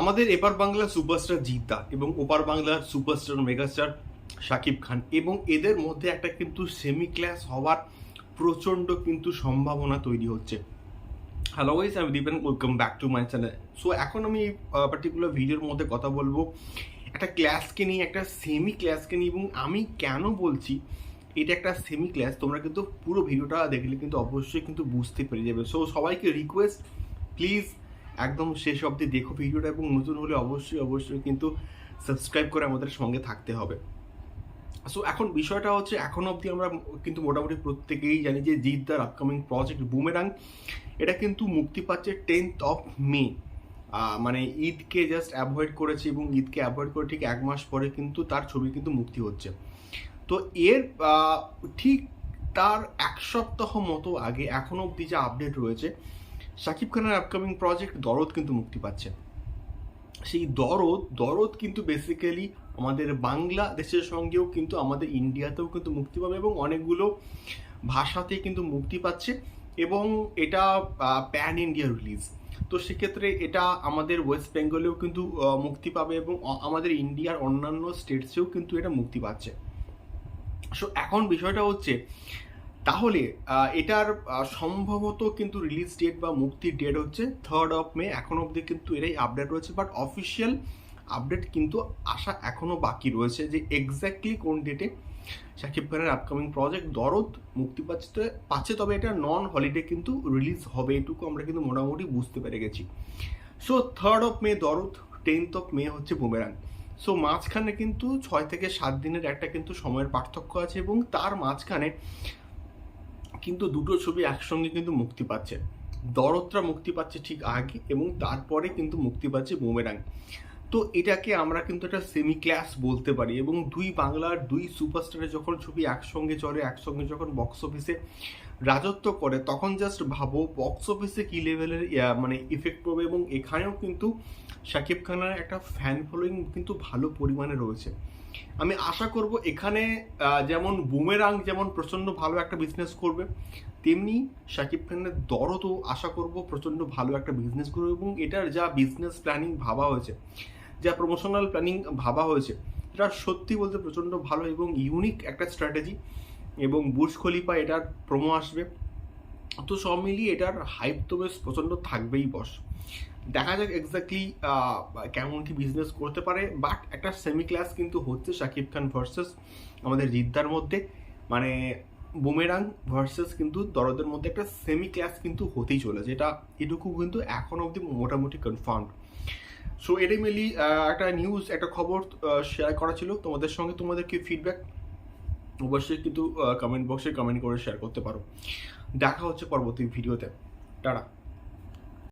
আমাদের এপার বাংলার সুপারস্টার জিদ্দা এবং ওপার বাংলার সুপারস্টার মেগাস্টার শাকিব খান এবং এদের মধ্যে একটা কিন্তু সেমি ক্লাস হওয়ার প্রচণ্ড কিন্তু সম্ভাবনা তৈরি হচ্ছে। হ্যালো গাইস আমি Dipen welcome back to my channel so এখন আমি পার্টিকুলার ভিডিওর মধ্যে কথা বলব। একটা ক্লাসকে নিয়ে, একটা সেমি ক্লাসকে নিয়ে এবং আমি কেন বলছি এটা একটা সেমি ক্লাস তোমরা কিন্তু পুরো ভিডিওটা দেখলে কিন্তু অবশ্যই কিন্তু বুঝতে পেরে যাবে। সো সবাইকে রিকোয়েস্ট প্লিজ একদম শেষ অবধি দেখো ভিডিওটা এবং নতুন হলে অবশ্যই অবশ্যই কিন্তু সাবস্ক্রাইব করে আমাদের সঙ্গে থাকতে হবে। সো এখন বিষয়টা হচ্ছে, এখন অবধি আমরা কিন্তু মোটামুটি প্রত্যেকেই জানি যে জিদ্দার আপকামিং প্রজেক্ট বুমেরাং এটা কিন্তু মুক্তি পাচ্ছে টেন্থ অফ মে মানে ঈদকে জাস্ট অ্যাভয়েড করেছে এবং ঈদকে অ্যাভয়েড করে ঠিক এক মাস পরে কিন্তু তার ছবি কিন্তু মুক্তি হচ্ছে। তো এর ঠিক তার এক সপ্তাহ মতো আগে, এখনও অবধি যে আপডেট রয়েছে শাকিব খানের আপকামিং প্রজেক্ট দরদ কিন্তু মুক্তি পাচ্ছে। সেই দরদ দরদ কিন্তু বেসিক্যালি আমাদের বাংলাদেশের সঙ্গেও কিন্তু আমাদের ইন্ডিয়াতেও কিন্তু মুক্তি পাবে এবং অনেকগুলো ভাষাতে কিন্তু মুক্তি পাচ্ছে এবং এটা প্যান ইন্ডিয়া রিলিজ তো সেক্ষেত্রে এটা আমাদের ওয়েস্ট বেঙ্গলেও কিন্তু মুক্তি পাবে এবং আমাদের ইন্ডিয়ার অন্যান্য স্টেটসেও কিন্তু এটা মুক্তি পাচ্ছে। সো এখন বিষয়টা হচ্ছে তাহলে এটার সম্ভবত কিন্তু রিলিজ ডেট বা মুক্তির ডেট হচ্ছে থার্ড অফ মে এখন অবধি কিন্তু এটাই আপডেট রয়েছে বাট অফিসিয়াল আপডেট কিন্তু আসা এখনও বাকি রয়েছে যে এক্স্যাক্টলি কোন ডেটে শাকিব খানের আপকামিং প্রজেক্ট দরদ মুক্তি পাচ্ছে পাচ্ছে, তবে এটা নন হলিডে কিন্তু রিলিজ হবে এটুকু আমরা কিন্তু মোটামুটি বুঝতে পেরে গেছি। সো থার্ড অফ মে দরদ টেন্থ অফ মে হচ্ছে বুমেরাং সো মাঝখানে কিন্তু ছয় থেকে সাত দিনের একটা কিন্তু সময়ের পার্থক্য আছে এবং তার মাঝখানে কিন্তু দুটো ছবি একসঙ্গে কিন্তু মুক্তি পাচ্ছে। দরদরা মুক্তি পাচ্ছে ঠিক আগে এবং তারপরে কিন্তু মুক্তি পাচ্ছে বুমেরাং। তো এটাকে আমরা কিন্তু একটা সেমি ক্লাস বলতে পারি এবং দুই বাংলার দুই সুপারস্টারের যখন ছবি একসঙ্গে চলে একসঙ্গে যখন বক্স অফিসে রাজত্ব করে, তখন জাস্ট ভাবো বক্স অফিসে কী লেভেলের মানে ইফেক্ট পড়বে এবং এখানেও কিন্তু শাকিব খানের একটা ফ্যান ফলোয়িং কিন্তু ভালো পরিমাণে রয়েছে। আমি আশা করব এখানে যেমন বুমেরাং যেমন প্রচণ্ড ভালো একটা বিজনেস করবে, তেমনি শাকিব খানের দরদও আশা করব প্রচণ্ড ভালো একটা বিজনেস করবে এবং এটার যা বিজনেস প্ল্যানিং ভাবা হয়েছে, যা প্রমোশনাল প্ল্যানিং ভাবা হয়েছে, এটা সত্যি বলতে প্রচণ্ড ভালো এবং ইউনিক একটা স্ট্র্যাটেজি এবং বুর্জ খলিফা এটার প্রোমো আসবে। তো সব মিলিয়ে এটার হাইপ তো বেশ প্রচণ্ড থাকবেই বস দেখা যাক এক্স্যাক্টলি কেমন কি বিজনেস করতে পারে বাট একটা সেমি ক্লাস কিন্তু হচ্ছে শাকিব খান ভার্সেস আমাদের জিদ্দার মধ্যে মানে বুমেরাং ভার্সেস কিন্তু দরদের মধ্যে একটা সেমি ক্লাস কিন্তু হতেই চলেছে এটা এটুকু কিন্তু এখন অবধি মোটামুটি কনফার্ম সো এটাই মেলি একটা নিউজ একটা খবর শেয়ার করা ছিল। তোমাদের সঙ্গে তোমাদের কি ফিডব্যাক অবশ্যই কিন্তু কমেন্ট বক্সে কমেন্ট করে শেয়ার করতে পারো। দেখা হচ্ছে পরবর্তী ভিডিওতে টাটা।